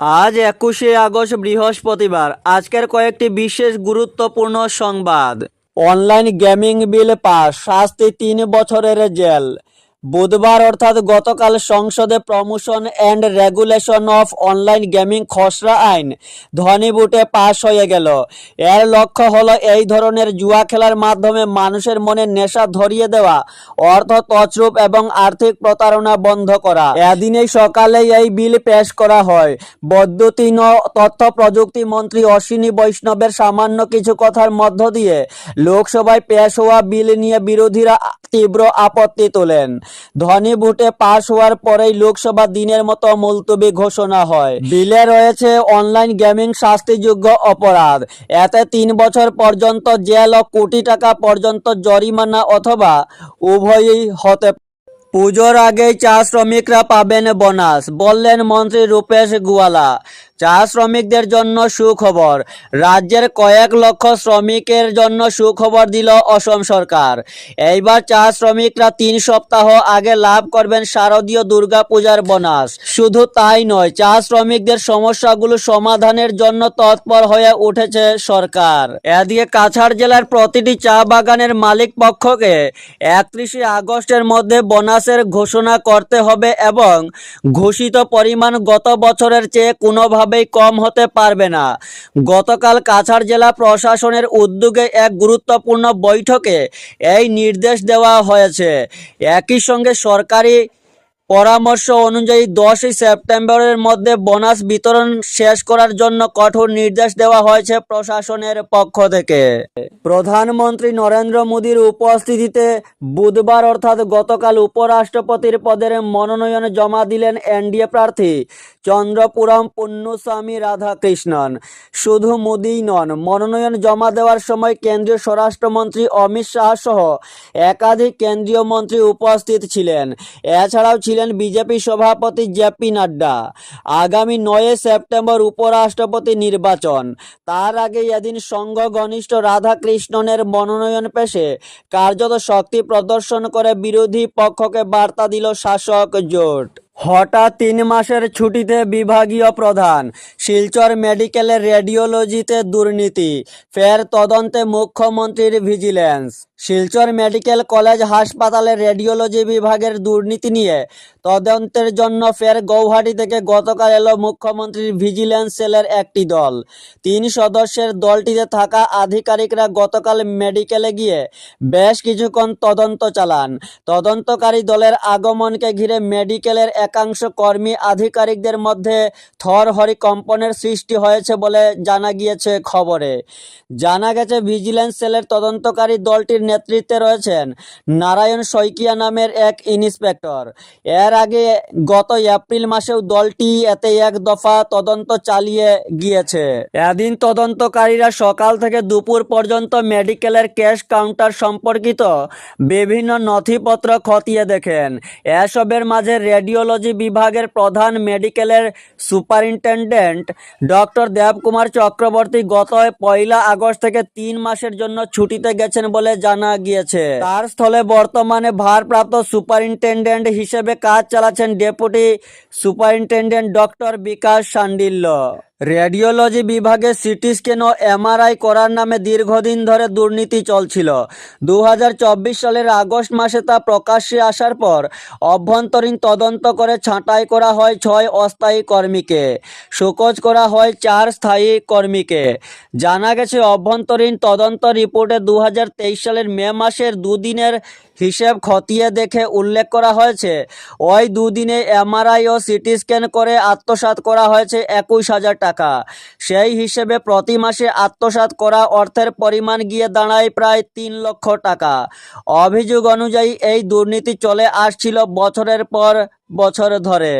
আজ একুশে আগস্ট বৃহস্পতিবার, আজকের কয়েকটি বিশেষ গুরুত্বপূর্ণ সংবাদ। অনলাইন গেমিং বিল পাস, শাস্তি তিন বছরের জেল। বুধবার অর্থাৎ গতকাল সংসদে promotion and regulation of online gaming খসড়া আইন ধ্বনিভোটে পাশ হয়ে গেল। এর লক্ষ্য হলো এই ধরনের জুয়া খেলার মাধ্যমে মানুষের মনে নেশা ধরিয়ে দেওয়া, অর্থ তছরূপ এবং আর্থিক প্রতারণা বন্ধ করা। এদিনেই সকালে এই বিল পেশ করা হয়। বৈদ্যুতিন তথ্য প্রযুক্তি মন্ত্রী অশ্বিনী বৈষ্ণবের সামান্য কিছু কথার মধ্য দিয়ে লোকসভায় পেশ হওয়া বিল নিয়ে বিরোধীরা তীব্র আপত্তি তোলেন। ধ্বনি ভোটে পাশ হওয়ার পরেই লোকসভা দিনের মতো মুলতবি ঘোষণা হয়। বিলে রয়েছে অনলাইন গেমিং শাস্তিযোগ্য অপরাধ। এতে তিন বছর পর্যন্ত জেল ও কোটি টাকা পর্যন্ত জরিমানা অথবা উভয়ই হতে পুজোর আগেই চা শ্রমিকরা পাবেন বোনাস, বললেন মন্ত্রী রূপেশ গুয়ালা। চা শ্রমিকদের জন্য সুখবর। রাজ্যের কয়েক লক্ষ শ্রমিকের জন্য সুখবর দিল অসম সরকার। এইবার চা শ্রমিকরা তিন সপ্তাহ আগে লাভ করবেন শারদীয় দুর্গা পূজার বোনাস। শুধু তাই নয়, চা শ্রমিকদের সমস্যাগুলো সমাধানের জন্য তৎপর হয়ে উঠেছে সরকার। এদিকে কাছাড় জেলার প্রতিটি চা বাগানের মালিক পক্ষকে একত্রিশে আগস্টের মধ্যে বোনাসের ঘোষণা করতে হবে এবং ঘোষিত পরিমাণ গত বছরের চেয়ে কোনোভাবেই কম হতে পারবে না। গতকাল কাছাড় জেলা প্রশাসনের উদ্যোগে এক গুরুত্বপূর্ণ বৈঠকে এই নির্দেশ দেওয়া হয়েছে। একই সঙ্গে সরকারি পরামর্শ অনুযায়ী দশই সেপ্টেম্বরের মধ্যে বোনাস বিতরণ শেষ করার জন্য কঠোর নির্দেশ দেওয়া হয়েছে প্রশাসনের পক্ষ থেকে। প্রধানমন্ত্রী নরেন্দ্র মোদীর উপস্থিতিতে বুধবার অর্থাৎ গতকাল উপরাষ্ট্রপতির পদের মনোনয়ন জমা দিলেন এনডিএ প্রার্থী চন্দ্রপুরম পুণ্যস্বামী রাধাকৃষ্ণন। শুধু মোদিই নন, মনোনয়ন জমা দেওয়ার সময় কেন্দ্রীয় স্বরাষ্ট্রমন্ত্রী অমিত শাহ সহ একাধিক কেন্দ্রীয় মন্ত্রী উপস্থিত ছিলেন। এছাড়াও ছিলেন বিজেপি সভাপতি জেপি নাড্ডা। আগামী নয় সেপ্টেম্বর উপরাষ্ট্রপতি নির্বাচন। তার আগে এদিন সংঘ ঘনিষ্ঠ রাধাকৃষ্ণনের মনোনয়ন পেশে কার্যত শক্তি প্রদর্শন করে বিরোধী পক্ষকে বার্তা দিল শাসক জোট। হঠাৎ তিন মাসের ছুটিতে বিভাগীয় প্রধান, শিলচর মেডিকেলের রেডিওলজিতে দুর্নীতি, ফের তদন্তে মুখ্যমন্ত্রীর ভিজিল্যান্স শিলচর মেডিকেল কলেজ হাসপাতালের রেডিওলজি বিভাগের দুর্নীতি নিয়ে তদন্তের জন্য ফের গৌহাটি থেকে গতকাল এলো মুখ্যমন্ত্রীর ভিজিল্যান্স সেলের একটি দল। তিন সদস্যের দলটিতে থাকা আধিকারিকরা গতকাল মেডিকেলে গিয়ে বেশ কিছুক্ষণ তদন্ত চালান। তদন্তকারী দলের আগমনকে ঘিরে মেডিকেলের একাংশ কর্মী আধিকারিকদের মধ্যে থর হরিকম্পনের সৃষ্টি হয়েছে বলে জানা গিয়েছে খবরে। জানা গেছে ভিজিল্যান্স সেলের তদন্তকারী দলটির নেতৃত্বে রয়েছেন নারায়ণ শইকিয়া নামের এক ইন্সপেক্টর। এর আগে গত এপ্রিল মাসেও দলটি এতে এক দফা তদন্ত চালিয়ে গিয়েছে। এদিন তদন্তকারীরা সকাল থেকে দুপুর পর্যন্ত মেডিকেলের ক্যাশ কাউন্টার সম্পর্কিত বিভিন্ন নথিপত্র খতিয়ে দেখেন। এসবের মাঝে রেডিওলজি বিভাগের প্রধান মেডিকেলের সুপারিনটেন্ডেন্ট ডক্টর দেবকুমার চক্রবর্তী গত পয়লা আগস্ট থেকে তিন মাসের জন্য ছুটিতে গেছেন বলে জানা গিয়েছে। তার স্থলে বর্তমানে ভারপ্রাপ্ত সুপারিনটেন্ডেন্ট হিসেবে কাজ চালাচ্ছেন deputy superintendent doctor Bikash Sandilya. Radiology বিভাগে সিটি স্ক্যান ও এমআরআই করার নামে দীর্ঘদিন ধরে দুর্নীতি চলছিল। দু হাজার চব্বিশ সালের আগস্ট মাসে তা প্রকাশ্যে আসার পর অভ্যন্তরীণ তদন্ত করে ছাঁটাই করা হয় ছয় অস্থায়ী কর্মীকে। শোকজ করা হয় চার স্থায়ী কর্মীকে। জানা গেছে, অভ্যন্তরীণ তদন্ত রিপোর্টে দু হাজার তেইশ সালের মে মাসের দুদিনের হিসেব খতিয়ে দেখে উল্লেখ করা হয়েছে, ওই দুদিনে এমআরআই ও সিটি স্ক্যান করে আত্মসাৎ করা হয়েছে একুশ হাজার টাকা। সেই হিসেবে প্রতি মাসে আত্মসাত করা অর্থের পরিমাণ গিয়ে দাঁড়ায় প্রায় তিন লক্ষ টাকা। অভিযোগ অনুযায়ী এই দুর্নীতি চলে আসছিল বছরের পর বছর ধরে।